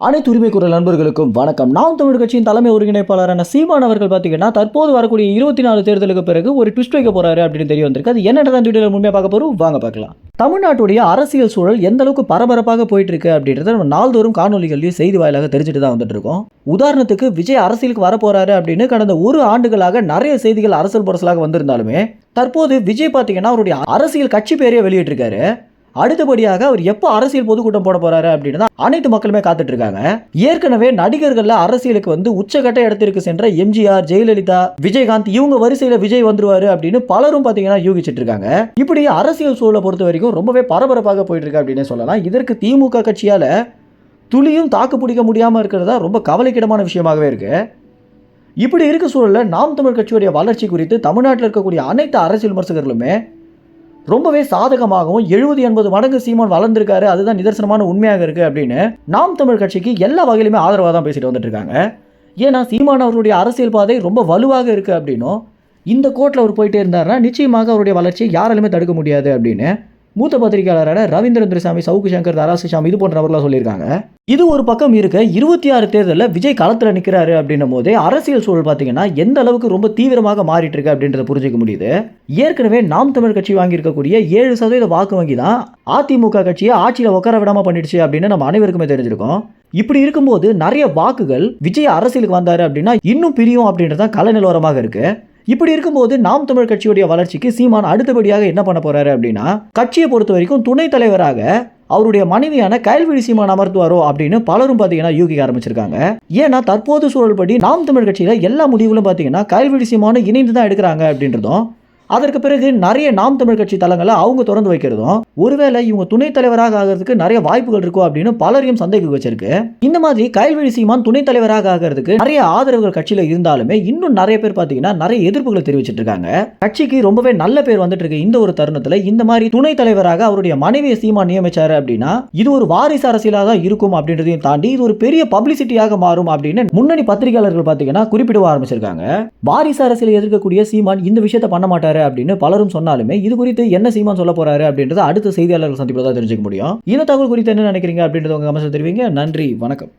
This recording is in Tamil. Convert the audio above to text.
அனைத்து உரிமை குரல் நண்பர்களுக்கும் வணக்கம். நாம் தமிழ் கட்சியின் தலைமை ஒருங்கிணைப்பாளரான சீமான் அவர்கள் பார்த்தீங்கன்னா தற்போது வரக்கூடிய இருபத்தி நாலு தேர்தலுக்கு பிறகு ஒரு ட்விஸ்ட் வைக்க போறாரு அப்படின்னு தெரிய வந்திருக்கு அது என்னதான் வீடியோவில் முன்னே பார்க்க போறோம்? வாங்க பார்க்கலாம். தமிழ்நாட்டுடைய அரசியல் சூழல் எந்த அளவுக்கு பரபரப்பாக போயிட்டு இருக்கு அப்படின்றத நம்ம நாள்தோறும் காணொலிகளையும் செய்தி வாயிலாக தெரிஞ்சுட்டு தான் வந்துட்டு இருக்கோம். உதாரணத்துக்கு விஜய் அரசியலுக்கு வரப்போறாரு அப்படின்னு கடந்த ஒரு ஆண்டுகளாக நிறைய செய்திகள் அரசியல் புரசலாக வந்திருந்தாலுமே தற்போது விஜய் பார்த்தீங்கன்னா அவருடைய அரசியல் கட்சி பேரையே வெளியிட்டிருக்காரு. அடுத்தபடியாக அவர் எப்போ அரசியல் பொதுக்கூட்டம் போட போறாரு அப்படின்னு தான் அனைத்து மக்களுமே காத்துட்டு இருக்காங்க ஏற்கனவே நடிகர்கள்ல அரசியலுக்கு வந்து உச்சகட்ட இடத்திற்கு சென்ற எம்ஜிஆர் ஜெயலலிதா விஜயகாந்த் இவங்க வரிசையில விஜய் வந்துருவாரு அப்படின்னு பலரும் பாத்தீங்கன்னா யூகிச்சிட்டு இருக்காங்க இப்படி அரசியல் சூழலை பொறுத்த வரைக்கும் ரொம்பவே பரபரப்பாக போயிட்டு இருக்கு அப்படின்னு சொல்லலாம். இதற்கு திமுக கட்சியால துளியும் தாக்கு பிடிக்க முடியாமல் இருக்கிறதா ரொம்ப கவலைக்கிடமான விஷயமாகவே இருக்கு. இப்படி இருக்க சூழலில் நாம் தமிழ் கட்சியுடைய வளர்ச்சி குறித்து தமிழ்நாட்டில் இருக்கக்கூடிய அனைத்து அரசியல் விமர்சகர்களுமே ரொம்பவே சாதகமாகவும் எழுபது எண்பது மடங்கு சீமான் வளர்ந்துருக்காரு. அதுதான் நிதர்சனமான உண்மையாக இருக்கு அப்படின்னு நாம் தமிழ் கட்சிக்கு எல்லா வகையிலுமே ஆதரவாக தான் பேசிட்டு வந்துட்டு இருக்காங்க ஏன்னா சீமான் அவருடைய அரசியல் பாதை ரொம்ப வலுவாக இருக்குது அப்படின்னும் இந்த கோட்டில் அவர் போயிட்டே இருந்தாருன்னா நிச்சயமாக அவருடைய வளர்ச்சியை யாராலுமே தடுக்க முடியாது அப்படின்னு மூத்த பத்திரிகையாளரான ரவீந்திரன் துரைசாமி சவுக்கு சங்கர் தராசிசாமி இது போன்றவர்களாக சொல்லியிருக்காங்க. இது ஒரு பக்கம் இருக்க இருபத்தி ஆறு தேர்தலில் விஜய் களத்தில் நிற்கிறாரு அப்படின்னும் போதே அரசியல் சூழல் பார்த்தீங்கன்னா எந்த அளவுக்கு ரொம்ப தீவிரமாக மாறிட்டு இருக்கு அப்படின்றத புரிஞ்சுக்க முடியுது. ஏற்கனவே நாம் தமிழ் கட்சி வாங்கியிருக்கக்கூடிய ஏழு சதவீத வாக்கு வங்கி தான் அதிமுக கட்சியை ஆட்சியில் உட்கார விடாமல் பண்ணிடுச்சு அப்படின்னு நம்ம அனைவருக்குமே தெரிஞ்சிருக்கோம். இப்படி இருக்கும்போது நிறைய வாக்குகள் விஜய் அரசியலுக்கு வந்தாரு அப்படின்னா இன்னும் பிரியும் அப்படின்றது தான் கலை நிலவரமாக இருக்குது இப்படி இருக்கும்போது நாம் தமிழ் கட்சியுடைய வளர்ச்சிக்கு சீமான் அடுத்தபடியாக என்ன பண்ண போறாரு அப்படின்னா கட்சியை பொறுத்த வரைக்கும் துணைத் தலைவராக அவருடைய மனைவியான கயல்விழி சீமான் அமர்த்துவாரோ அப்படின்னு பலரும் பார்த்தீங்கன்னா யூகிக்க ஆரம்பிச்சிருக்காங்க. ஏன்னா தற்போது சூழல் படி நாம் தமிழ் கட்சியில் எல்லா முடிவுகளும் பார்த்தீங்கன்னா கயல்விழி சீமானும் இணைந்து தான் எடுக்கிறாங்க அப்படின்றதும் அதற்கு பிறகு நிறைய நாம் தமிழ் கட்சி தளங்களை அவங்க திறந்து வைக்கிறதும் ஒருவேளை இவங்க துணைத் தலைவராக ஆகிறதுக்கு நிறைய வாய்ப்புகள் இருக்கும் அப்படின்னு பலரையும் சந்தேகம் வச்சிருக்கு. இந்த மாதிரி கைல்வெளி சீமான் துணைத் தலைவராக ஆகிறதுக்கு நிறைய ஆதரவுகள் கட்சியில இருந்தாலுமே இன்னும் நிறைய பேர் பார்த்தீங்கன்னா நிறைய எதிர்ப்புகளை தெரிவிச்சிட்டு இருக்காங்க. கட்சிக்கு ரொம்பவே நல்ல பேர் வந்துட்டு இருக்கு இந்த ஒரு தருணத்துல. இந்த மாதிரி துணைத் தலைவராக அவருடைய மனைவியை சீமான் நியமிச்சாரு அப்படின்னா இது ஒரு வாரிசு அரசியலாக தான் இருக்கும் அப்படின்றதையும் தாண்டி இது ஒரு பெரிய பப்ளிசிட்டியாக மாறும் அப்படின்னு முன்னணி பத்திரிகையாளர்கள் பார்த்தீங்கன்னா குறிப்பிட ஆரம்பிச்சிருக்காங்க. வாரிசு அரசியலை எதிர்க்கக்கூடிய சீமான் இந்த விஷயத்தை பண்ண மாட்டாரு அப்படின்னு பலரும் சொன்னாலுமே இது குறித்து என்ன சீமான் சொல்ல போறாரு அப்படின்றத அடுத்த செய்தியாளர்கள் சந்திப்பில் தான் தெரிஞ்சுக்க முடியும். இந்த தகவல் குறித்து என்ன நினைக்கிறீங்க அப்படின்றத உங்க கமெண்ட்ஸ் தெரிவிங்க. நன்றி வணக்கம்.